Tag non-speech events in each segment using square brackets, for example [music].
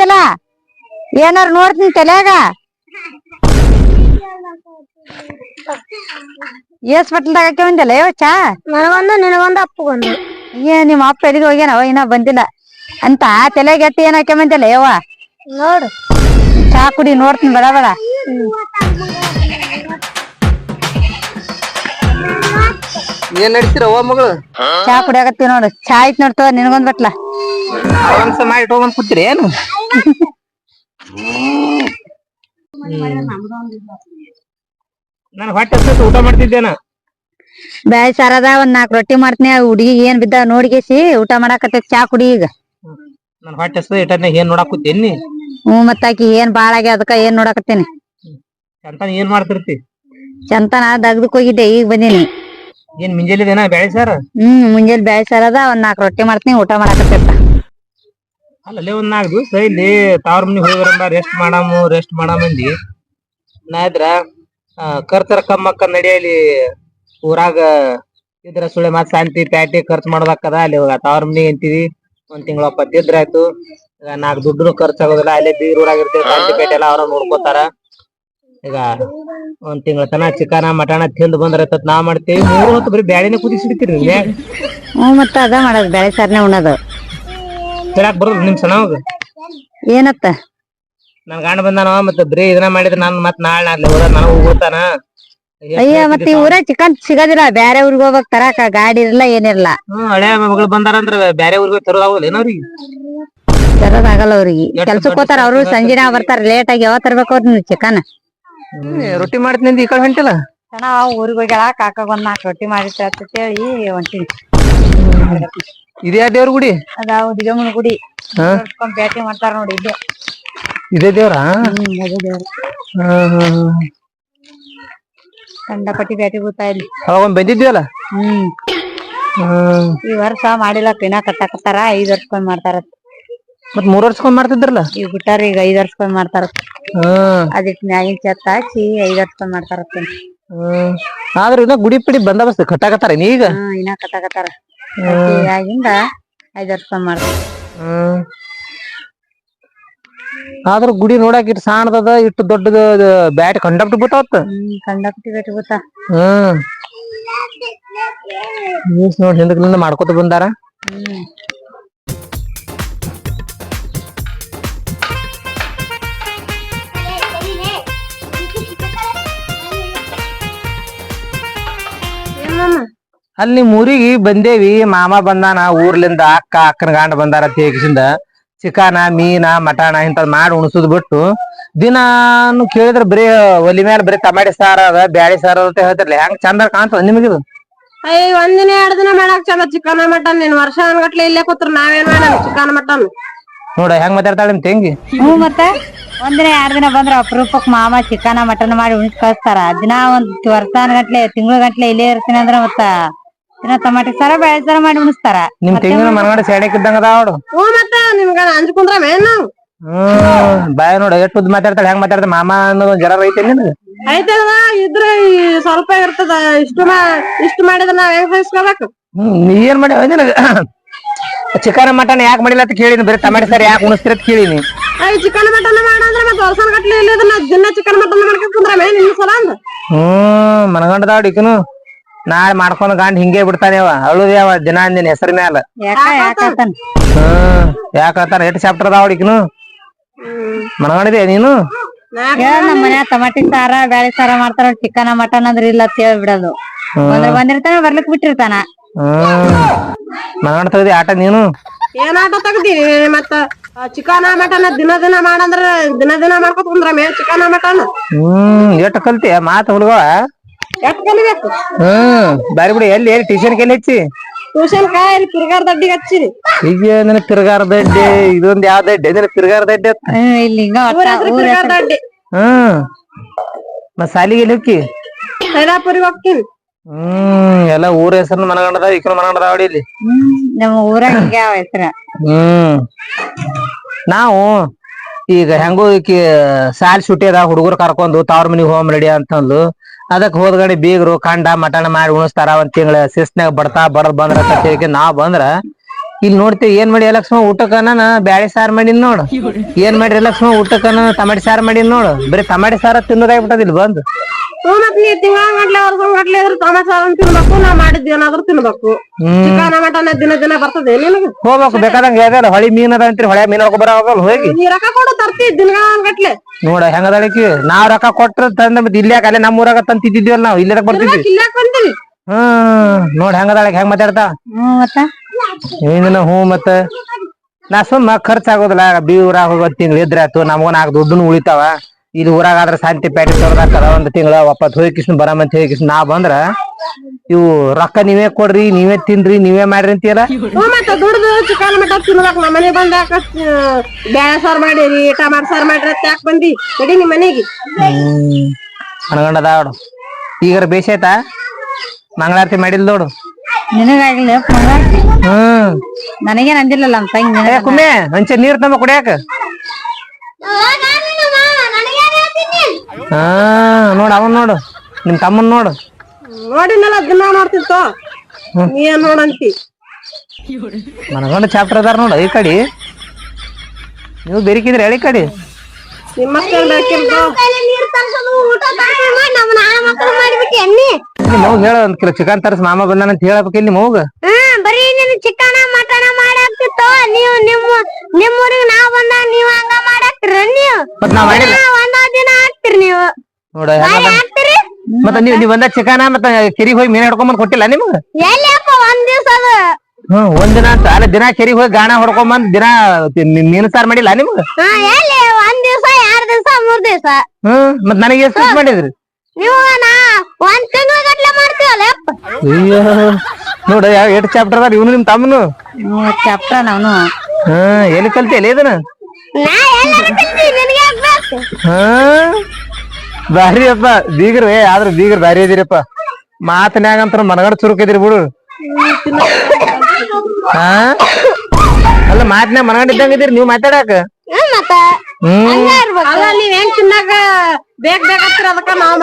ಅದಿಲ್ಲ ಏನಾರ ನೋಡ್ತೀನಿ ತಲೆಯಾಗ? ಏಸ್ ಬಟ್ಲ್ದಾಗ ಹಾಕ್ಯವಂದಿಲ್ಲ ಯಾವ ಚಾ ನನಗೊಂದು ನಿನಗೊಂದು ಅಪ್ಪಗೊಂದು. ಏ ನಿಮ್ಮ ಅಪ್ಪ ಎಲ್ಲಿಗೆ ಹೋಗ್ಯಾನವ ಇನ್ನ ಬಂದಿಲ್ಲ. ಅಂತ ತಲೆಗೆ ಎತ್ತಿ ಏನ್ ಹಾಕ್ಯವಂದಿಲ್ಲ ಯವ್ವ? ನೋಡು. ಚಾ ಕುಡಿ ನೋಡ್ತೀನಿ ಬಡ ಬಡ. ಏನ್ ನಡೀತೀರ ಓ ಮಗಳು? ಚಾ ಕುಡಿಯಾಕತ್ತಿ ನೋಡು. ಚಾ ಐತ್ ನೋಡ್ತವ ನಿನಗೊಂದ್ ಬಟ್ಲ. ಒಂದ್ಸ ಮಾಡಿ ಇಟ್ಕೊಂಡ್ ಕೂತಿರಿ ಏನು? ನಾನು ಹೊಟ್ಟೆ ಹಸ್ದೈತಿ, ಊಟ ಮಾಡ್ತಿದ್ದೇನ? ಬ್ಯಾಳಿ ಸಾರದ ಒಂದ್ ನಾಲ್ಕು ರೊಟ್ಟಿ ಮಾಡ್ತೀನಿ. ಹುಡುಗಿ ಏನ್ ಬಿದ್ದ ನೋಡ್ಗೇಸಿ ಊಟ ಮಾಡಾಕತ್ತೈತಿ ಚಾ ಕುಡಿ ಈಗ. ನನ್ ಹೊಟ್ಟೆ ಹಸ್ದ ಇಟ್ಟನೆ ಏನ್ ನೋಡಾಕ್ ಕೂತೇನಿ ಹ್ಞೂ ಮತ್ತ ಆಕಿ ಏನ್ ಬಾಳ ಆಗ್ಯ ಅದಕ್ಕ ಏನ್ ನೋಡಾಕತ್ತೀನಿ. ಚಂತನ ಏನ್ ಮಾಡ್ತಿರ್ತಿ? ಚಂತನ ದಗ್ದಕ್ ಹೋಗಿದ್ದೆ ಈಗ ಬಂದೀನಿ. ಏನ್ ಮುಂಜಾಲಿದೇನ ಬ್ಯಾಳಿ ಸಾರ? ಹ್ಮ್ ಮುಂಜಾನೆ ಬ್ಯಾಳಿ ಅದ ಒಂದ್ ನಾಲ್ಕು ರೊಟ್ಟಿ ಮಾಡ್ತೀನಿ ಊಟ ಮಾಡಾಕತ್ತಿರ್ತ. ಅಲ್ಲೇ ಒಂದ್ ನಾಲ್ಕು ದಿವಸ ಇಲ್ಲಿ ತಾವ್ರ ಮನಿ ಹೋಗ್ಬರಂಬ ರೆಸ್ಟ್ ಮಾಡಾಮು ರೆಸ್ಟ್ ಮಾಡಾಮಂದಿ ನಾ ಇದ್ರ ಕರ್ತರ ಕಮ್ಮಕ್ಕ ನಡಿಯಲಿ ಊರಾಗ ಇದ್ರ ಸುಳೆ ಮತ್ ಶಾಂತಿ ಪ್ಯಾಟಿ ಖರ್ಚು ಮಾಡ್ಬೇಕದ ಅಲ್ಲಿ ಹೋಗ ತಾವ್ರ ಮನಿ ಅಂತೀವಿ. ಒಂದ್ ತಿಂಗಳ ಒಪ್ಪತ್ತಿದ್ರ ಆಯ್ತು. ನಾಲ್ಕು ದುಡ್ಡು ಖರ್ಚಾಗೋದಿಲ್ಲ ಅಲ್ಲೇ ಬೀರ್ ಊರಾಗ ಇರ್ತೈತಿ ಶಾಂತಿ ಪೇಟೆ ಎಲ್ಲ ಅವ್ರ ನೋಡ್ಕೋತಾರ. ಈಗ ಒಂದ್ ತಿಂಗಳ ತನ ಚಿಕನ ಮಟನ ತಿಂದ್ ಬಂದ್ರ ನಾ ಮಾಡ್ತೇವಿ. ಮೂರು ಹೊತ್ತು ಬರೀ ಬ್ಯಾಳಿನ ಕುದಿಸಿಡ್ತೀರಿ ಹ್ಞೂ ಮತ್ತ ಅದ ಮಾಡೋದು ಬ್ಯಾಳಿ ಸಾರ್ನೆ ಉಣ್ಣೋದು ಹೇಳಕ್ ಬರೋದು ನಿಮ್ ಸಣ್ಣವಾಗ? ಏನತ್ತ? ನನ್ ಗಂಡ ಬಂದಾನವ ಮತ್ತೆ ಬರೀ ಇದನ್ನ ಮಾಡಿದ್ರೆ ನಾನ್ ಮತ್ ನಾಳೆ ನಾಳೆ ಹೋದ ನಾನು ಹೋಗ್ತಾನ ಅಯ್ಯ ಮತ್ತ ಈ ಊರಾಗ ಚಿಕನ್ ಸಿಗೋದಿಲ್ಲ ಬ್ಯಾರೆ ಊರಿಗೆ ಹೋಗ್ಬೇಕ್ ತರಾಕ ಗಾಡಿ ಇರಲ್ಲ ಏನಿರಲ್ಲ ಹ್ಮ್ ಹಳೆ ಮಗಳು ಬಂದಾರಂದ್ರ ಬ್ಯಾರೆ ಊರಿಗೆ ತರೋದಾಗಲ್ಲ ಏನವ್ರಿಗೆ ತರೋದಾಗಲ್ಲ ಅವ್ರಿಗೆ. ಕೆಲ್ಸಕ್ಕೆ ಹೋತಾರ ಅವ್ರು ಸಂಜೆನ ಬರ್ತಾರ ಲೇಟ್ ಆಗಿ ಯಾವ ತರ್ಬೇಕು ಚಿಕನ್? ರೊಟ್ಟಿ ಮಾಡ್ತೀನಿ ಈ ಕಡೆ ಹೊಂಟಿಲ್ಲ? ಸಣ್ಣ ಊರಿಗೆ ಹೋಗ್ಯಾಳ ಕಾಕಾಗ ಒಂದ್ ನಾಲ್ಕು ರೊಟ್ಟಿ ಮಾಡಿ ಅಂತ ಹೇಳಿ ಇದೇ ದೇವ್ರ ಗುಡಿ? ದಿಗಮ್ಮನ ಗುಡಿ? ನೋಡ್ಕೊಂಡ್ ಬ್ಯಾಟಿ ಮಾಡ್ತಾರ ನೋಡಿ ಇದು ಇದೇ ದೇವ್ರ? ಅದೇ. ಕಂಡಪಟ್ಟಿ ಬ್ಯಾಟಿ ಬೀಳ್ತಾ ಇಲ್ಲಿ ಅವಾಗ ಒಂದ್ ಬಂದಿದ್ವಲ್ಲ ಹ್ಮ್. ಈ ವರ್ಷ ಮಾಡಿಲ್ಲ ಇನ್ನ ಕಟ್ಟಾಕತ್ತಾರ ಐದ್ ವರ್ಷಕ್ಕೊಂದ್ ಮಾಡ್ತಾರ ಮತ್ ಮೂರ್ ವರ್ಷಕೊಂಡ್ ಮಾಡ್ತಿದ್ರಲ್ಲ? ಈಗ ಬಿಟ್ಟಾರ ಈಗ ಐದ್ ವರ್ಷಕ್ಕೊಂದ್ ಮಾಡ್ತಾರ. ಹ್ಮ್ ಅದಿಟ್ ಮ್ಯಾಗಿನ ಛತ್ ಹಾಕಿ ಐದ್ ವರ್ಷಕ್ಕೊಂದ್ ಮಾಡ್ತಾರ ಹ್ಮ್ ಆದ್ರ ಇನ್ನ ಗುಡಿ ಪಿಡಿ ಬಂದೋಬಸ್ತ್ ಕಟ್ಟಾಕತ್ತಾರ ಈಗ? ಹ್ಮ್ ಇನ್ನ ಕಟ್ಟಾಕತ್ತಾರ. ಆಗಿಂದ ಐದ್ ವರ್ಷಕ್ಕೊಂದ್ ಮಾಡ್ತಾರ. ಹ್ಮ್ ಆದ್ರ ಗುಡಿ ನೋಡಾಕ ಇಟ್ಟು ಸಾಣದದ ಇಟ್ಟು ದೊಡ್ಡದ ಬ್ಯಾಟ್ ಕಂಡಕ್ಟ್ ಬಿಟ್ಟಾವತ್ತ? ಹ್ಮ್ ಕಂಡಪಟ್ಟಿ ಬಿಟ್ಟ. ಗೊತ್ತಾ ಹ್ಮ್ ನೋಡಿ ಹಿಂದಕ್ಲಿಂದ ಮಾಡ್ಕೊತ ಬಂದಾರ? ಹ್ಮ್. ಅಲ್ಲಿ ನಿಮ್ ಊರಿಗೆ ಬಂದೇವಿ, ಮಾಮ ಬಂದಾನ, ಊರ್ಲಿಂದ ಅಕ್ಕ, ಅಕ್ಕನ ಗಂಡ ಬಂದಾರ ತೇಗಿಸಿಂದ ಚಿಕನ, ಮೀನ, ಮಟನ ಇಂಥದ್ ಮಾಡಿ ಉಣಸುದ್ ಬಿಟ್ಟು ದಿನಾನು ಕೇಳಿದ್ರ ಬರೀ ಒಲಿ ಮೇಲೆ ಬರೀ ಟಮಾಟಿ ಸಾರ ಅದ, ಬ್ಯಾಳಿ ಸಾರ ಅಂತ ಹೇಳ್ತಿರ್ಲಿ. ಹೆಂಗ್ ಚಂದ ಕಾಣ್ತದ ನಿಮಗಿದು ಅಯ್ಯ ಒಂದಿನ ಎರಡ್ ದಿನ ಮಾಡಕ್ ಚಲೋ ಚಿಕನ್, ಮಟನ್. ನೀನ್ ವರ್ಷ ಅನ್ಗಟ್ಲೆ ಇಲ್ಲೇ ಕೂತ್ರ ನಾವೇನ್ ಮಾಡೋಣ ಚಿಕನ್, ಮಟನ್. ನೋಡ ಹೆಂಗ್ ಮಾತಾಡ್ತಾಳ ನಿಮ್ ತಂಗಿ ಹ್ಞೂ ಮತ್ತ. ಒಂದಿನ ಎರಡ್ ದಿನ ಬಂದ್ರ ಅಪರೂಪಕ್ ಮಾಮ ಚಿಕನ ಮಟನ್ ಮಾಡಿ ಉಣಿಸ್ ಕಳಿಸ್ತಾರ. ದಿನ ಒಂದ್ ವರ್ಷಾನ ಗಟ್ಲೆ ತಿಂಗಳ ಗಟ್ಲೆ ಇಲ್ಲೇ ಇರ್ತೀನಿ ಅಂದ್ರ ಮತ್ತ ದಿನ ಟಮಾಟಿ ಸಾರ ಬ್ಯಾಳಿ ಸಾರ ಮಾಡಿ ಉಣಿಸ್ತಾರ. ನಿಮ್ ತಂಗಿನ ಮನಗಡೆ ಸೆಡಕ್ ಇದ್ದಂಗ ಅದಾವ ನೋಡು. ಹ್ಞೂ ಮತ್ತ ನಿಮ್ಗ ಅಂಜ್ಕೊಂಡ್ರ ಮೇನ್ ನಾವು. ಹ್ಮ್ ಬಾಯ್ ನೋಡು ಎಷ್ಟು ಉದ್ದ ಮಾತಾಡ್ತಾಳೆ ಹೆಂಗ್ ಮಾತಾಡ್ತಾಳೆ ಮಾಮ ಅನ್ನೋದು ಜರ ಐತೆ ನಿನಗೆ? ಐತದ ಇದ್ರ ಈ ಸ್ವಲ್ಪ ಇರ್ತದ ಇಷ್ಟು ಮಾ ಇಷ್ಟು ಮಾಡಿದ್ರ ನಾವ್ ಹೆಂಗ್ ಸಹಿಸ್ಕೋಬೇಕು? ಹ್ಮ್ ನೀ ಏನ್ ಮಾಡಿ ನಿನಗ? ಚಿಕನ್ ಮಟನ್ ಯಾಕೆ ಮಾಡಿಲ್ಲ ಅಂತ ಕೇಳಿನಿ ಬರೀ ಟಮಾಟಿ ಸಾರಿ ಯಾಕೆ ಉಣಿಸ್ತೀರ ಅಂತ ಕೇಳಿನಿ. ಅಯ್ಯ ಚಿಕನ್ ಮಟನ್ ಮಾಡಂದ್ರ ಮತ್ತೆ ವರ್ಷ ಗಟ್ಲೆ ಇಲ್ಲ ಇದನ್ನ ದಿನ ಚಿಕನ್ ಮಟನ್ ಮಾಡ್ಕೊಂಡ್ ಕುಂದ್ರ ಸಲ ಅಂದ? ಹ್ಮ್ ಮನಗಂಡದಾವ್ ಇಕನು ನಾಳೆ ಮಾಡ್ಕೊಂಡ್ ಗಂಡ ಹಿಂಗೆ ಬಿಡ್ತಾನೇವ ಅಳುದೇವ ದಿನ ಅಂದಿನ ಹೆಸರ ಮ್ಯಾಲ. ಯಾಕ ಯಾಕಂತಾನ ಹ್ಮ್ ಯಾಕ ಹೇಳ್ತಾರ ಎಷ್ಟು ಚಾಪ್ಟರ್ ಅದಾವ ಇಕನು ಮನಗಂಡಿದೆ ನೀನು? ನಮ್ಮ ಮನ್ಯಾಗ ಟಮಾಟಿ ಸಾರ ಬ್ಯಾಳಿ ಸಾರ ಮಾಡ್ತಾರ ಚಿಕನ್ ಮಟನ್ ಅಂದ್ರ ಇಲ್ಲ ಅಂತ ಹೇಳ್ಬಿಡೋದು. ಬಂದ್ರ ಬಂದಿರ್ತಾನ ಬರ್ಲಿಕ್ ಬಿಟ್ಟಿರ್ತಾನ. ಹ್ಮ್. ಮನಗಂಡ ತೆಗ್ದಿ ಆಟ ನೀನು? ಏನ್ ಆಟ ತಗದಿ? ಮತ್ತ ಚಿಕನ್ ಮಟನ್ ದಿನ ದಿನ ಮಾಡಂದ್ರ ದಿನ ದಿನ ಮಾಡ್ಕೊತ ಕುಂದ್ರ ಮೇ ಚಿಕನ್ ಮಟನ್. ಹ್ಮ್ ಎಷ್ಟ್ ಕಲ್ತಿ? ಮಾತು ಹುಡುಗ ಎಷ್ಟ್ ಕಲಿಬೇಕು? ಹ್ಮ್ ಬಾರಿ ಬಿಡಿ ಎಲ್ಲಿ ಎಲ್ಲಿ ಟ್ಯೂಷನ್ ಕೆಲ್ಲಿ ಹಚ್ಚಿ? ಟ್ಯೂಷನ್ ಕಾಯಿ ತಿರ್ಗಾರ್ ದಡ್ಡಿಗೆ ಹಚ್ಚಿರಿ. ಈಗ ನಿನ್ನ ತಿರ್ಗಾರ ದಡ್ಡೆ ಇದೊಂದ್ ಯಾವ ದಡ್ಡೆ ನಿನ್ನ ತಿರ್ಗಾರ ದಡ್ಡೆ ತಿರ್ಗಾರ್ ದಡ್ಡಿ ಹ್ಮ್. ಮತ್ ಸಾಲಿಗೆ ಎಲ್ಲಿ ಹೋಕ್ಕಿ? ಸೈದಾಪುರಿಗೆ ಹೋಗ್ತೀನಿ ಹ್ಮ್ ಎಲ್ಲ ಊರ ಹೆಸರು ಮನಗಂಡದ ಈಕನ ಮನಗಂಡದ ಅವಡಿ ಇಲ್ಲಿ. ಹ್ಮ್ ನಮ್ಮ ಊರಾಗ ಹಿಂಗ ಹೆಸ್ರ. ಹ್ಮ್. ನಾವು ಈಗ ಹೆಂಗೋ ಈಕಿ ಸಾಲ್ ಸುಟ್ಟಿ ಅದ ಹುಡುಗರು ಕರ್ಕೊಂಡು ತವ್ರ ಮನಿಗ್ ಹೋಮ್ ರೆಡಿ ಅಂತಂದು ಅದಕ್ ಹೋದ್ಗಡೆ ಬೀಗರು ಕಂಡ ಮಟನ್ ಮಾಡಿ ಉಣಿಸ್ತಾರ ಒಂದ್ ತಿಂಗಳ ಶಿಸ್ನ್ಯಾಗ ಬಡ್ತಾ ಬಡದ್ ಬಂದ್ರ ತಿಳ್ಕೊಂಡ್ ನಾವ್ ಬಂದ್ರ ಇಲ್ಲಿ ನೋಡ್ತೀವಿ ಏನ್ ಮಾಡಿ ಲಕ್ಷ್ಮ ಊಟಕ್ಕನ ಬ್ಯಾಳಿ ಸಾರ್ ಮಾಡಿನ್ ನೋಡು. ಏನ್ ಮಾಡ್ರಿ ಲಕ್ಷ್ಮ ಊಟಕ್ಕನ ಟಮಾಟಿ ಸಾರ್ ಮಾಡಿನ್ ನೋಡು. ಬರೀ ತಮಾಟಿ ಸಾರ ತಿನ್ನೋದಾಗ್ಬಿಟ್ಟದ ಇಲ್ಲಿ ಬಂದು. ಹೋಗ್ಬೇಕು ಬೇಕಾದಂಗ ಹೇಳ್ದಲ್ಲ ಹೊಳಿ ಮೀನ್ ಅದ ಅಂತೀರಿ ಹೊಳೆ ಮೀನ್ ಹೊಡ್ಕೊ ಬರೋಗಲ್ಲ ಹೋಗಿ. ನೋಡ ಹೆಂಗದಳಕಿ ನಾವ್ ರೊಕ್ಕ ಕೊಟ್ರ ತಂದ ಮತ್ತೆ ಇಲ್ಲೇ ಅಲ್ಲೇ ನಮ್ಮೂರಾಗ ತಂದ್ ತಿದ್ದಿದ್ವಲ್ಲ ನಾವ್ ಇಲ್ಲೇ ಬರ್ತಿದ್ವಿ. ಹ್ಮ್ ನೋಡ್ ಹೆಂಗದಾಳ ಹೆಂಗ್ ಮಾತಾಡ್ತಾ? ಹ್ಮ್ ಮತ್ತ? ಏನಿನ ಹ್ಞೂ ಮತ್ತ. ನಾ ಸುಮ್ಮ ಖರ್ಚ್ ಆಗೋದಿಲ್ಲ ಬಿ ಊರಾಗ ಹೋಗೋದ್ ತಿಂಗ್ಳು ಇದ್ರೆ ಆತು ನಮ್ಗ ನಾಲ್ಕು ದುಡ್ಡು ಉಳಿತಾವ. ಇಲ್ಲಿ ಊರಾಗ ಆದ್ರೆ ಶಾಂತಿ ಪ್ಯಾಟಿ ತೊಳ್ದಾಕದ ಒಂದ್ ತಿಂಗಳ ಒಪ್ಪತ್ ಹೋಗಿ ಕಿಸ್ನ ಬರಮಂತ ಹೇಳಿ ಕಿಸ್ ನಾ ಬಂದ್ರ ಇವು ರೊಕ್ಕ ನೀವೇ ಕೊಡ್ರಿ ನೀವೇ ತಿನ್ರಿ ನೀವೇ ಮಾಡ್ರಿ ಅಂತೀರ ಮತ್ತ ದುಡ್ದು ಚಿಕನ್ ಮಟನ್ ತಿನ್ಬೇಕು ನಮ್ಮ ಮನೆಗ್ ಬಂದಾಕ ಬ್ಯಾಳೆ ಸಾರ್ ಮಾಡಿರಿ ಟಮಾಟ ಸಾರ್ ಮಾಡ್ರಿ ಅಂತ ಯಾಕೆ ಬಂದಿ? ನಡಿ ನಿಮ್ಮ ಮನೆಗೆ. ಹ್ಮ್ ಅನ್ಕೊಂಡದ ಈಗ ಬೇಸೈತಾ ಮಂಗಳಾರತಿ ಮಾಡಿಲ್ ನೋಡು. ನಿನಗಾಗ್ಲಿ ಮಗ. ಹ್ಮ್. ನನಗೇನ್ ಅಂದಿಲ್ಲಲ್ಲ ನಮ್ ತಂಗಿ ಕುಮ್ಮೆ ಹಂಚೆ ನೀರ್ ತಮ್ಮ ಕುಡಿಯಾಕ. ಹಾ ನೋಡು ಅವನ್ ನೋಡು ನಿಮ್ ತಮ್ಮನ್ ನೋಡು. ನೋಡಿನಲ್ಲ ದಿನ ನೋಡ್ತಿತ್ತು ನೀ ಏನ್ ನೋಡಂತಿ? ಮನಗೊಂಡು ಚಾಪ್ಟರ್ ಅದಾರ ನೋಡು ಈ ಕಡೆ. ನೀವು ಬೆರಿಕಿದ್ರಿ ಹೇಳಿ ಕಡೆ. ನಿಮ್ಮ ಮಕ್ಕಳು ಬೇಕಿರ್ದು ನಿಮ್ಮ ಹೇಳ ಒಂದ್ ಕಿಲೋ ಚಿಕನ್ ತರಸ್ ಮಾಮ ಬಂದಾನ ಅಂತ ಹೇಳಬೇಕು ಇಲ್ಲಿ ಮಗ ಬರೀ ನಿನ್ ಚಿಕನ ಮಟನ ಮಾಡಾಕ್ತಿತ್ತು ನೀವು ನಿಮ್ಮ ನಿಮ್ಮ ಊರಿಗೆ ನಾವ್ ಬಂದ ನೀವ್ ಹಂಗ ಮಾಡಾಕ್ತಿರ ನೀವು? ಮತ್ ನಾವ್ ಮಾಡಿಲ್ಲ. ಒಂದ ದಿನ ಹಾಕ್ತಿರ್ ನೀವು. ನೋಡ ಹೆಂಗದ ಹಾಕ್ತಿರಿ? ಮತ್ತ ನೀವ್ ನೀವ್ ಬಂದ ಚಿಕನ ಮತ್ತ ಕೆರಿ ಹೋಗಿ ಮೀನ್ ಹಿಡ್ಕೊಂಡ್ ಬಂದ್ ಕೊಟ್ಟಿಲ್ಲ ನಿಮ್ಗ? ಎಲ್ಲಿಯಪ್ಪ ಒಂದ್ ದಿವ್ಸ ಅದು? ಹ್ಮ್ ಒಂದ್ ದಿನ ಅಂತ. ಅಲ್ಲ ದಿನ ಕೆರಿ ಹೋಗಿ ಗಾಣ ಹೊಡ್ಕೊಂಡ್ ಬಂದ್ ದಿನ ತಿ- ಮೀನು ಸಾರ್ ಮಾಡಿಲ್ಲ ನಿಮ್ಗ? ಹಾ ಎಲ್ಲಿ? ಒಂದ್ ದಿವ್ಸ ಎರಡ್ ದಿವ್ಸ ಮೂರ್ ದಿವ್ಸ. ಹ್ಮ್ ಮತ್ ನನಗೆ ಎಷ್ಟು ಮಾಡಿದ್ರಿ? ನೀವು ನಾ ಒಂದ್ ತಿಂಗಳ ಗಟ್ಲೆ ಮಾಡ್ತೀವಲ್ಲ ಯಪ್ಪ. ಅಯ್ಯೋ ನೋಡ ಯಾವ ಎಷ್ಟು ಚಾಪ್ಟರ್ ಅದಾರ ಇವನು ನಿಮ್ ತಮ್ಮನು? ಚಾಪ್ಟರ್ ನಾನು ಹಾ ಎಲ್ಲಿ ಕಲ್ತಿಯಲ್ಲ ಇದನ್ನ? ನಾ ಎಲ್ಲಾರ ತಿಂತೀನಿ ನಿನಗೆ ಯಾಕ್ ಬೇಕು ಹಾ ಬಾರಿ ಅಪ್ಪ ಬೀಗ್ರಿ ಆದ್ರ ಬೀಗ್ರ ಬಾರಿ ಇದೀರಪ್ಪ. ಮಾತನ್ಯಾಗ ಅಂತ ಮನಗಡ ಚುರುಕಿದಿರಿ ಬಿಡು. ಹಾ? ಅಲ್ಲ ಮಾತನ್ಯಾಗ ಮನಗಂಡ ಇದ್ದಂಗ ಇದೀರಿ ನೀವ್ ಮಾತಾಡಕ? ಹ್ಮ್ ಮತ್ತ ಹ್ಮ್. ಹಂಗ ಇರ್ಬೇಕು. ನೀವ್ ಹೆಂಗ್ ತಿನ್ನಾಗ ಬೇಕ್ ಬೇಕತ್ತೀರ ಅದಕ್ಕ ನಾವ್.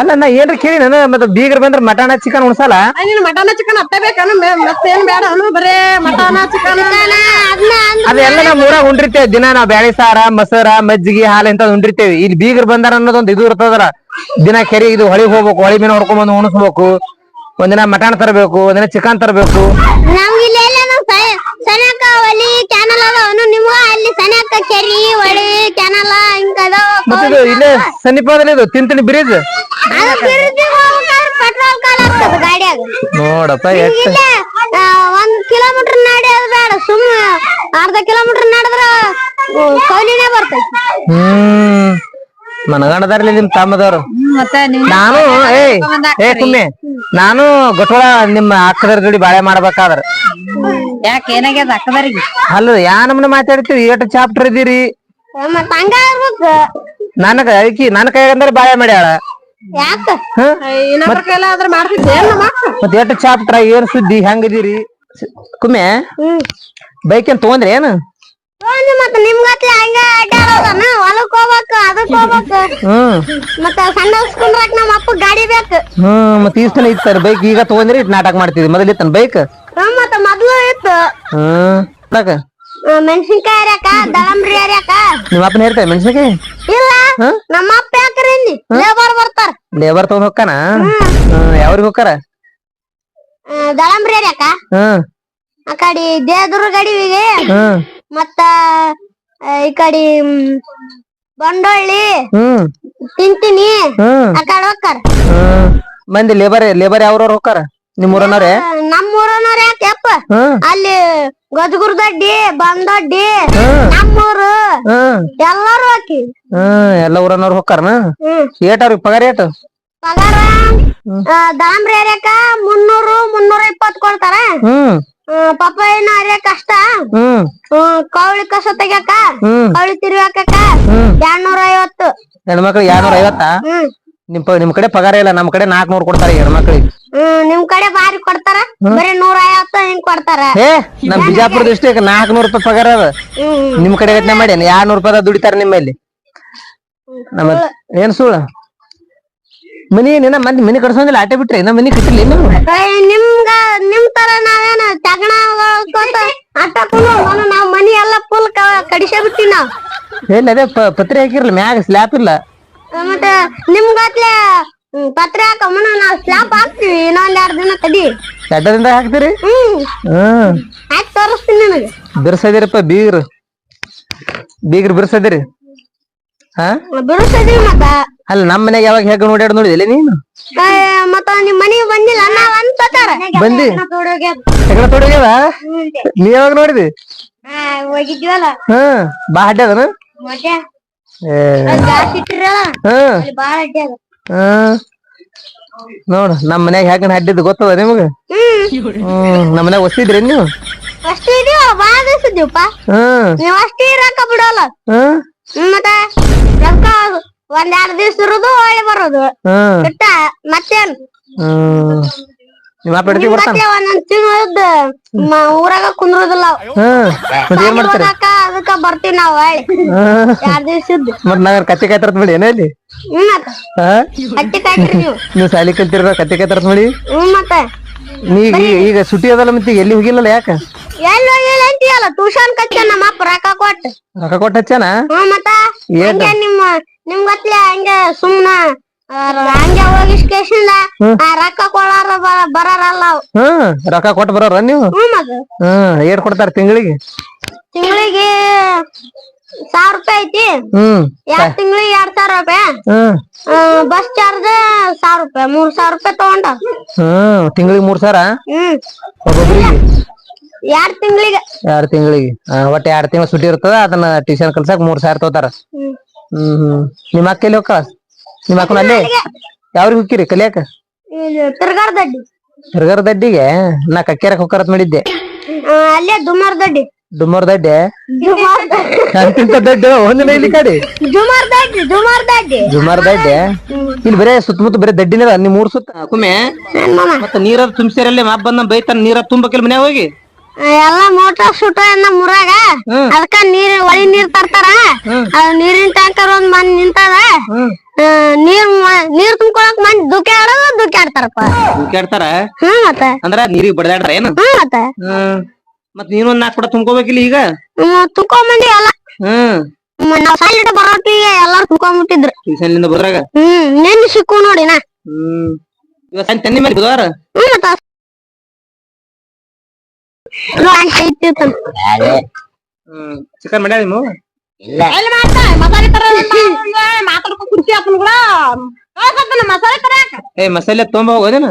ಅಲ್ಲ ನಾ ಏನ್ರ ಕೇಳಿ ನಾನು ಮತ್ತೆ ಬೀಗರ್ ಬಂದ್ರ ಮಟನ ಚಿಕನ್ ಉಣ್ಸಲ್ಲ? ನೀನ್ ಮಟನ ಚಿಕನ್ ಅತ್ತ ಬೇಕನು ಮತ್ತೇನ್ ಬೇಡ ಅನು ಬರೇ ಮಟನ ಚಿಕನ್ ಅದೆಲ್ಲ ನಾವ್ ಊರಾಗ ಉಂಡಿರ್ತೇವೆ. ದಿನ ನಾವ್ ಬ್ಯಾಳಿ ಸಾರ ಮೊಸರ ಮಜ್ಜಿಗೆ ಹಾಲು ಇಂತ ಉಂಡಿರ್ತೇವಿ. ಇಲ್ಲಿ ಬೀಗರ್ ಬಂದಾರ ಅನ್ನೋದೊಂದು ಇದು ಇರ್ತದ್ರ ದಿನ ಕೆರೆ ಇದು ಹೊಳಿ ಹೋಗ್ಬೇಕು ಹೊಳಿ ಮೀನು ಹೊಡ್ಕೊಂಡ್ ಬಂದು ಉಣಸ್ಬೇಕು. ಒಂದಿನ ಮಟನ್ ತರಬೇಕು ಒಂದಿನ ಚಿಕನ್ ತರಬೇಕು. ನಮ್ಗೆ ಇಲ್ಲಿ ಎಲ್ಲ ಸನಕ ಹೊಲಿ ಕ್ಯಾನಲ್ ಅದಾವ ನಿಮ್ಗ ಅಲ್ಲಿ ಸನಕ ಕೆರಿ ಇದು ಇಲ್ಲೇ ಸಮೀಪದಲ್ಲಿ ಇದು ತಿಂತೀನಿ ಬ್ರಿಡ್ಜ್ ನೋಡಪ್ಪ ಎಷ್ಟ್? ಒಂದ್ ಕಿಲೋಮೀಟರ್ ನಡೆಯೋದು ಬೇಡ ಸುಮ್ ಅರ್ಧ ಕಿಲೋಮೀಟರ್ ನಡೆದ್ರ ಕೌಲಿನೇ ಬರ್ತೈತಿ. ಹ್ಮ್. ಮನಗಂಡದಾರ್ಲಿ ನಿಮ್ ತಮ್ಮದವ್ರು. ನಾನು ಏ ಏ ಕುಮ್ಮೆ. ನಾನು ಗೊಟ್ಟೋಳ ನಿಮ್ಮ ಅಕ್ಕದರ ಜೋಡಿ ಬಾಳೆ ಮಾಡ್ಬೇಕಾದ್ರ. ಯಾಕೆ ಏನಾಗ್ಯದ ಅಕ್ಕದರಿಗೆ ಅಲ್ಲ ಯಾ ನಮ್ನ ಮಾತಾಡ್ತೀವಿ ಎಷ್ಟು ಚಾಪ್ಟರ್ ಇದೀರಿ ಮತ್ತ ಹಂಗ ಇರ್ಬೇಕು ನನಗ ಐಕಿ ನನ್ನ ಕೈಗಂದ್ರೆ ಬಾಳೆ ಮಾಡ್ಯಾಳ. ಯಾಕ? ಇನ್ನೊಬ್ರ ಕೈಲ ಆದ್ರ ಮಾಡ್ತಿದ್ದೆ. ಮತ್ ಎಷ್ಟು ಚಾಪ್ಟರ್ ಏನ್ ಸುದ್ದಿ ಹೆಂಗಿದೀರಿ? ಕುಮ್ಮೆ? ಹ್ಮ್. ಬೈಕ್ ಏನ್ ತಗೊಂಡ್ರಿ ಏನು? ಮತ್ತ ನಿಮ್ಗತ್ಲೆ ಹಂಗ ಅಡ್ಡಾಡೋದನ ಹೊಲಕ್ ಹೋಗ್ಬೇಕು ಅದಕ್ ಹೋಗ್ಬೇಕು? ಹ್ಮ್. ಮತ್ತ ಸಣ್ಣ ಕುಂದ್ರಕ್ ನಮ್ಮ ಅಪ್ಪ ಗಾಡಿ ಬೇಕು. ಹ್ಮ್ ಮತ್ ಈಸ್ತನ ಇತ್ತ ಬೈಕ್ ಈಗ ತಗೊಂಡ್ರಿ ನಾಟಕ ಮಾಡ್ತಿದ್ವಿ. ಮೊದಲಿತ್ತ ಇತ್ತನ್ ಬೈಕ್ ಮತ್ತ ಮೊದ್ಲು ಇತ್ತು. ಹ್ಮ್. ಮೆಣಸಿನ್ಕಾಯಿ ಹರ್ಯಾಕ ದಳಂಬ್ರಿ ಹರ್ಯಾಕ? ನಿಮ್ಮ ಅಪ್ಪನ ಹೇಳ್ತಾರೆ ಮೆಣಸಿನಕಾಯಿ? ಇಲ್ಲ? ನಮ್ಮ ಅಪ್ಪ ಯಾಕ್ರಿ ಲೇಬರ್ ಬರ್ತಾರ. ಲೇಬರ್ ತಗೊಂಡ್ ಹೋಗ್ಕಾನ? ಯಾವ್ರಿಗೆ ಹೋಗ್ತಾರ ಆ, ದಳಂಬ್ರಿ ಅಕ್ಕ. ಆ ಕಡೆ ಹ್ಮ್ ಮತ್ತ ಈ ಕಡೆ ಬಂಡೊಳ್ಳಿ. ತಿಂತೀನಿ. ಆ ಕಡೆ ಹೋಗ್ತಾರ ಮಂದಿ ಲೇಬರ್ ಲೇಬರ್ ಯಾವ್ರವ್ರು ಹೋಗ್ತಾರ ನಿಮ್ ನಮ್ಮೂರನವ್ರೆ ನಮ್ಮ ಊರನವ್ರ ಯಾಕೆಪ್ಪ ಅಲ್ಲಿ ಗಜಗುರ್ ಬಂದಡ್ಡಿ ಬಂದೊಡ್ಡಿ ನಮ್ಮೂರು. ಎಲ್ಲಾರು ಹಾಕಿ ಹ್ಮ್ ಎಲ್ಲ ಊರನವ್ರು ಹೋಗ್ತಾರನ ಏಟ್ ಅವ್ರಿಗೆ ಪಗಾರ ಏಟು? ಪಗಾರ ದಾಂಬ್ರಿ ಅರಿಯಕ ಮುನ್ನೂರು ಮುನ್ನೂರ ಇಪ್ಪತ್ತು ಕೊಡ್ತಾರ. ಹ್ಮ್. ಪಪ್ಪಾಯಿನ ಹರ್ಯಾಕ ಅಷ್ಟ. ಕವಳಿ ಕಸ ತೆಗ್ಯಾಕ ಕೌಳಿ ಹ್ಮ್. ಎರಡ್ನೂರ ಐವತ್ತು ಹೆಣ್ಮಕ್ಳು ಎರಡ್ನೂರ ಐವತ್ತಾ ನಿಮ್ ನಿಮ್ ಕಡೆ ಪಗಾರ ಇಲ್ಲ ನಮ್ ಕಡೆ ನಾಲ್ಕುನೂರು ಕೊಡ್ತಾರ ಎರಡ್ ಮಕ್ಳಿಗೆ ನಿಮ್ ಕಡೆ ಬಾರಿ ಕೊಡ್ತಾರ ಬರೀ ನೂರ ಐವತ್ತು ಹಿಂಗ್ ಕೊಡ್ತಾರ. ಏ ನಮ್ ಬಿಜಾಪುರ ಡಿಸ್ಟಿಕ್ ನೂರ ರೂಪಾಯಿ ಪಗಾರ ಅದ. ನಿಮ್ ಕಡೆ ಯೋಚನೆ ಮಾಡಿ ನೂರು ರೂಪಾಯಿ ದುಡಿತಾರ ನಿಮ್ಮಲ್ಲಿ ನಮ್ಮ ಏನ್ ಸುಳ್ಳ? ಮನಿ ನಿನ್ನ ಮಂದಿ ಮನಿ ಕಟ್ಸೋದಿಲ್ಲ ಆಟೆ ಬಿಟ್ರಿ ಇನ್ನ ಮನಿ ಕಟ್ಟಿಲ್ಲ ನಿಮ್ಗ ನಿಮ್ ತರ ನಾವೇನ ತಗಣ ನಾವ್ ಮನಿ ಎಲ್ಲ ಫುಲ್ ಕಡಿಸೇ ಬಿಟ್ಟಿ ನಾವ್. ಏನ್ ಅದೇ ಪ- ಪತ್ರೆ ಹಾಕಿರಲ್ಲ ಮ್ಯಾಗ ಸ್ಲ್ಯಾಪ್ ಇಲ್ಲ. ಮತ್ತ ನಿಮ್ಗತ್ಲೆ ಪತ್ರ ಹಾಕಮ್ಮನ ನಾವ್ ಸ್ಲಾಪ್ ಹಾಕ್ತಿವಿ ಇನ್ನೊಂದ್ ಎರಡ್ ದಿನ ತಡಿ. ಎಡ್ಡದಿಂದ ಹಾಕ್ತೀರಿ? ಹ್ಮ್. ಹ್ಮ್ ಹಾಕಿ ತೋರಿಸ್ತೀನಿ ನಿನಗೆ. ಬಿರ್ಸದಿರಪ್ಪ ಬೀಗ್ರು. ಬೀಗ್ರು ಬಿರ್ಸದಿರಿ. ಹಾ? ಬಿಡಿಸಿದ್ವಿ ಮತ್ತ. ಅಲ್ಲ ನಮ್ಮ ಮನೆಗೆ ಯಾವಾಗ ಹೆಗ್ ನೋಡ್ಯಾಡ ನೋಡಿದಿಲ್ಲ ನೀನು? ಆ, ಮತ್ತ ನಿಮ್ ಮನಿಗ್ ಬಂದಿಲ್ಲ ನಾವ್ ಅನ್ಕೋತಾರ ಬಂದಿ? ತೊಡಗ್ಯದ ನೀ ಯಾವಾಗ ನೋಡಿದಿ? ಹೋಗಿದ್ವಲ್ಲ? ಹ್ಮ್. ಬಾ ಅಡ್ಡದನ ಮತ್ತೆ ನೋಡು ನಮ್ಮ ಮನ್ಯಾಗ ಹ್ಯಾಗನ್ ಹಡ್ಡಿದ್ ಗೊತ್ತದ ನಿಮಗ? ಹ್ಮ್ ನಮ್ಮ ಮನ್ಯಾಗ ಒಸ್ತಿದ್ರಿ ನೀವು? ಒಂದ್ ಎರಡ್ ದಿವ್ಸ ಇರುದು ಒಳ್ಳೆ ಬರೋದು. ಮತ್ತೇನ್? ಹ್ಮ್. ನಿಮ್ಮ ಅಪ್ಪ ಹಿಡ್ತಿ ಬರ್ತಾನ ಮತ್ತೆ ಒಂದೊಂದ್ ಊರಾಗ ಕುಂದ್ರೋದಿಲ್ಲ. ಅವ್. ಹ್ಮ್ ಮತ್ ಏನ್ ಮಾಡ್ತಾರೆ? ಅದಕ್ಕ ಬರ್ತೀವಿ ನಾವ್ ಎರಡ್ ಮತ್ ನಾವ್ ಕತ್ತಿ ಮಾಡಿ ಏನ ಇಲ್ಲಿ ಕಾಯ್ತ್ರಿ ನೀವು. ನೀವು ಸಾಲಿ ಕಲ್ತಿರ ಕತ್ತಿ ಕಾಯ್ತಾರತ್ ಮಾಡಿ ಹ್ಮ್ ಮತ್ತ. ನೀ ಈಗ ಸುಟಿ ಅದಲ್ಲ ಮತ್ತೆ ಎಲ್ಲಿ ಹೋಗಿಲ್ಲಲ್ಲ ಯಾಕ? ಎಲ್ಲಿ ಹೋಗಿಲ್ಲ ಅಂತೀಯಲ್ಲ ಟ್ಯೂಷನ್ ಕಚ್ಚ ನಮ್ಮ ಅಪ್ಪ ರೊಕ್ಕ ಕೊಟ್ಟ. ರೊಕ್ಕ ಕೊಟ್ಟ ಹಚ್ಚಾನ ಹ್ಮ್ ಮತ್ತ. ಏನ್? ನಿಮ್ಮ ನಿಮ್ ಗತ್ಲೆ ಹಂಗೆ ಸುಮ್ನ ಹಂಗೆ ಹೋಗಿ ಸ್ಟೇಷನ್ ರೊಕ್ಕ ಕೊಡಾರ ಬರಾರಲ್ಲ ಅವ್. ಹ್ಮ್ ರೊಕ್ಕ ಕೊಟ್ಟು ಬರೋರ ನೀವು? ಹ್ಮ್ ಹ್ಮ್ ಏಟ್ ಕೊಡ್ತಾರ ತಿಂಗಳಿಗೆ? ತಿಂಗಳಿಗೆ ಸಾವಿರ ರೂಪಾಯಿ ಐತಿ. ಹ್ಮ್ ಎರಡ್ ತಿಂಗಳಿಗೆ ಎರಡ್ ಸಾವಿರ ರೂಪಾಯಿ. ಹ್ಮ್ ಬಸ್ ಚಾರ್ಜ್ ಸಾವಿರ ರೂಪಾಯಿ ಮೂರ್ ಸಾವಿರ ರೂಪಾಯಿ ತಗೊಂಡ. ಹ್ಮ್ ತಿಂಗಳಿಗೆ ಮೂರ್ ಸಾವಿರ? ಹ್ಮ್. ಒಬ್ಬೊಬ್ರಿಗೆ? ಎರಡ್ ತಿಂಗಳಿಗೆ. ಎರಡ್ ತಿಂಗಳಿಗೆ. ಒಟ್ಟ ಎರಡ್ ತಿಂಗಳ ಸುಟ್ಟಿ ಇರ್ತದ ಅದನ್ನ ಟ್ಯೂಷನ್ ಕಲ್ಸಕ್ ಮೂರ್ ಸಾವಿರ ತಗೋತಾರ. ಹ್ಮ್. ಹ್ಮ್ ಹ್ಮ್. ನಿಮ್ಮ ಅಕ್ಕ ಎಲ್ಲಿ ಹೋಗ್ತಾಳ? ನಿಮ್ಮ ಅಕ್ಕನ ಅಲ್ಲೇ? ಯಾವ್ರಿಗೆ ಹೋಗಿರಿ ಕಲಿಯಾಕ? ತಿರ್ಗಾರ ತಿರ್ಗಾರ್ದಡ್ಡಿ ಹಿರಗರ ದಡ್ಡಿಗೆ? ನಾ ಕಕ್ಕೇರಕ್ ಹೋಗ್ಕರತ್ ಮಾಡಿದ್ದೆ. ಅಲ್ಲೇ ದುಮಾರ್ ದಡ್ಡಿ. ದುಮಾರ್ ದಡ್ಡೆ? ದಡ್ಡಿ. ಅಂತಿಂತ ದಡ್ಡೆ? ಒಂದಿನ ಇಲ್ಲಿ ಕಾಡಿ. ಜುಮಾರ್ ದಡ್ಡಿ ಜುಮಾರ್ ದಡ್ಡಿ. ಜುಮಾರ್ ದಡ್ಡೆ? ಇಲ್ಲಿ ಬರೇ ಸುತ್ತಮುತ್ತ ಬರೇ ದಡ್ಡಿನ ಅದ ನಿಮ್ ಮೂರ್ ಸುತ್ತ. ಕುಮ್ಮೆ? ಮತ್ತೆ ನೀರ ತುಂಬಿಸಿರಲ್ಲೇ ಮಾಪ್ ಬಂದ ಬೈತಾನ ನೀರ ತುಂಬಕಿಲ್ಲ ಮನೆ ಹೋಗಿ? ಎಲ್ಲಾ ಮೋಟಾರ್ ಸುಟ ನಮ್ಮ ಮುರಾಗ. ಅದಕ್ಕ ನೀರ್ ಒಳಿ ನೀರ್ ತರ್ತಾರ? ನೀರಿನ ಟ್ಯಾಂಕರ್ ಒಂದ್ ಮನ್ ಆ, ನೀರ್ ನೀರ್ ತುಂಬ್ಕೊಳಕ್ ಮಂದಿ ದುಃಖ ಆಡೋದು ದುಃಖ ಆಡ್ತಾರಪ್ಪ. ಕೇಳ್ತಾರ ಹ್ಮ್ ಮತ್ತ. ಅಂದ್ರ ನೀರಿಗೆ ಬಡದಾಡ್ರ ಏನು? ಹ್ಮ್ ಮತ್ತ. ಮತ್ ನೀನೊಂದ್ ನಾಲ್ಕು ಕೂಡ ತುಂಬ್ಕೋಬೇಕಿಲ್ಲ ಈಗ? ತುಂಬ್ಕೊಂಬಂದಿ ಎಲ್ಲ. ಹ್ಮ್. ನಾವ್ ಸಾಲಿಟ ಬರೋಟಿಗೆ ಎಲ್ಲಾರು ತುಂಬ್ಕೊಂಬಿಟ್ಟಿದ್ರು. ಟ್ಯೂಷನ್ಲಿಂದ ಬದ್ರಾಗ ಹ್ಮ್ ನೆನ್ ಸಿಕ್ಕು ನೋಡಿ ನಾ. ಹ್ಮ್. ಇವತ್ ಸಂಜೆ ತನ್ನಿ ಮೇಲೆ ಬುಧವಾರ? ಹ್ಮ್ ಮತ್ತ. ಹ್ಮ್. ಚಿಕನ್ ಮಾಡ್ಯಾರ ನೀವು ಎಲ್ಲಿ ಮಾಡ್ತಾ ಮಸಾಲೆ ತರ [laughs] ಮಾತಾಡ್ಕೊ ಕುರ್ಚಿ ಹಾಕನ್ ಕೂಡ ಹೇಳ್ಕೊತಾನ ಮಸಾಲೆ ತರ ಏ ಮಸಾಲೆ ತೊಂಬ ಹೋಗೋದೇನ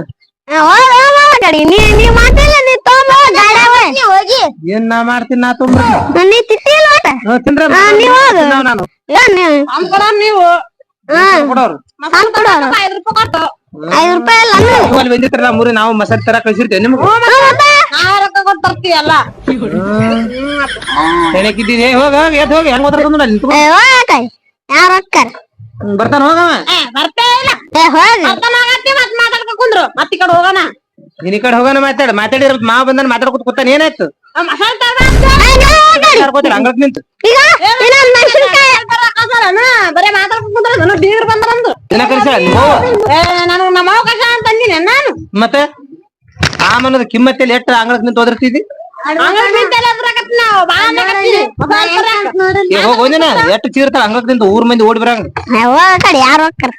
ನೀ ನೀ ಮಾತಿಲ್ಲ ನೀ ತುಂಬ ಗಾಡಿ ಹೋಗಿ. ಏನ್ ನಾ ಮಾಡ್ತೀನಿ ನಾ ತುಂಬ ನೀ ತಿತ್ತಿಲ್ಲ ಆ, ನೀವ್ ಕೊಡೋರು ತರ ಐದು ರೂಪಾಯಿ ಇಲ್ಲ ಅಲ್ಲ ಮೂರಿ ನಾವು ಮಸಾಲೆ ತರ ಕಳ್ಸಿರ್ತೇವೆ. ನಿಮ್ಗೆ? ನಾವ್ ರೊಕ್ಕ ಕೊಟ್ಟು ಹೋಗ ಹೋಗ ಎದ್ ಹೋಗಿ ಹೆಂಗ್ ನೋಡ ನಿಂತ್ಕೊ? ಬರ್ತಾನ ಹೋಗ ಬರ್ತೇ ಇಲ್ಲ. ಏ, ಹೋಗಿ. ಬರ್ತಾನ ಆಗತ್ತಿ ಮತ್ ಮಾತಾಡ್ಕೊ ಕುಂದ್ರು. ಮತ್ ಈ ಕಡೆ ಹೋಗೋಣ. ನಿನ್ ಈ ಕಡೆ ಹೋಗೋಣ ಮಾತಾಡ. ಮಾತಾಡಿರ ಮಾವ ಬಂದನ್ ಮಾತಾಡ್ಕೊತ ಕೂತಾನ ಏನಾಯ್ತು? ಮಸಾಲೆ ತರ ಏ, ಹಂಗ ನಿಂತು ಈಗ ಇನ್ನೊಂದ್ ಮೆಣಸಿನ್ಕಾಯಿ ಬರೇ ಮಾತಾಡ್ಕೊಂಡ್ರೆ ನಾನು ಬೀಗರ್ ಏನ ಕರ್ಸ ಏ ನಾನು ನಮ್ಮ ಅವಕಾಶ ಅಂತ ಅಂದಿನಿ ನಾನು ಮತ್ತೆ ಆಮನದ ಕಿಮ್ಮತ್ತಲ್ಲಿ ಎಷ್ಟು ಅಂಗಳಕ್ ನಿಂತು ಓದಿರ್ತಿದ್ದಿ ಅಂಗಡಿ ನಿಂತೆಲ್ಲ ಎದುರಾಗತ್ತಿ ನಾವು ಬಾಳ ಬೇಕಾಗ್ತೀವಿ. ಮಸಾಲೆ ತರ ಈಗ ಹೋಗ್ ಹೋದಿನ ಎಷ್ಟು ಅಂಗಳಕ್ ನಿಂತು ಊರ್ ಮಂದಿ ಓಡಿ ಬರಂಗ ಆ ಕಡೆ ಯಾರು ಹೋಗ್ತಾರ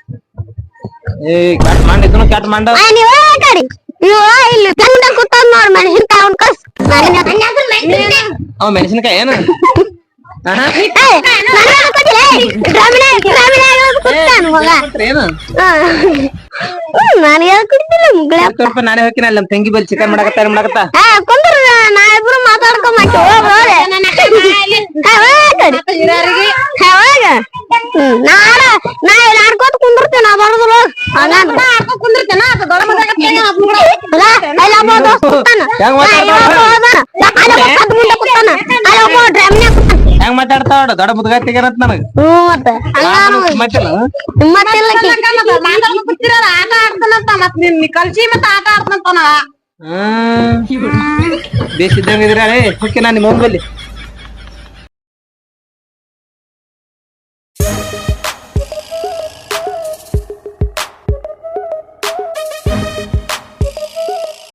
ಏ ಕ್ಯಾಟ್ ಕ್ಯಾಟ್ ಮಂಡ ಆ, ನೀವ್ ಆ ಇಲ್ಲಿ ನೋಡ್ ಮೆಣಸಿನ್ಕಾಯಿ ಅವ್ನ್ ಕಸ್ ಅವ ಮೆಣಸಿನಕಾಯಿ ಏನು ನಾನು ಹೋಗ್ತೀನಿ ಅಲ್ಲಿ ನಮ್ ತಂಗಿ ಬಲ್ ಚಿಕನ್ ಮಾಡಕತ್ತ ಮಾಡಕತ್ತ ಆ ಕುಂದ್ರ ನಾ ಇಬ್ರು ಮಾತಾಡ್ಕೊಂಬಕ್ಕೆ ಹೋಗ್ರಿ ಯಾವಾಗ ನಾಡ ನಾ ಆಡ್ಕೋತ ಕುಂದಿರ್ತೀನಿ ನಾ ಕುಂದಿರ್ತೇನೆ ಕುಂದಿರ್ತೇನ ಅದು ದೊಡ್ಡ ಮಗ ಆಗತ್ತೆ, ಅದ್ನ ಕೂಡ ಹೆಂಗ್ ಮಾತಾಡ್ತಾ ದೊಡ್ಡ ಮುದ್ಗಾತಿಗೇನಂತ ನನಗ. ಮತ್ತೆ ಮತ್ತಿಲ್ಲ? ಆಡ್ತಾನಂತ ಮತ್ ನಿನ್ ನಿಮ್ಮ ಬಲ್ಲಿ